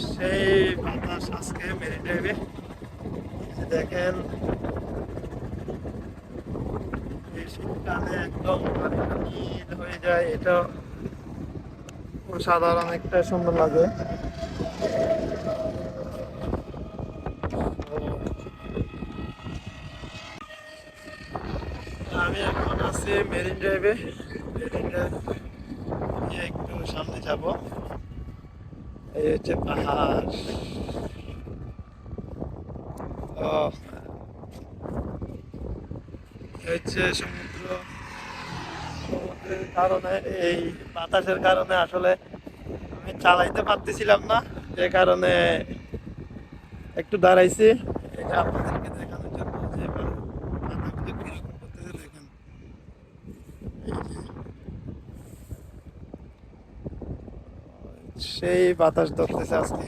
সেই বাতাস আজকে মেরে ড্রাইভে দেখেন, এই একদম বাড়িটা নীল হয়ে যায়, এটা সাধারণ একটা সুন্দর লাগে। আমি এখন আছি মেরিন ড্রাইভে। মেরিন ড্রাইভ একটু সামনে যাব। এই হচ্ছে পাহাড় হচ্ছে সমুদ্র, সমুদ্রের কারণে, এই বাতাসের কারণে আসলে আমি চালাইতে পারতেছিলাম না। যে কারণে একটু দাঁড়াইছি। এটা আপনাদেরকে সেই বাতাস ধরতেছে আজকে।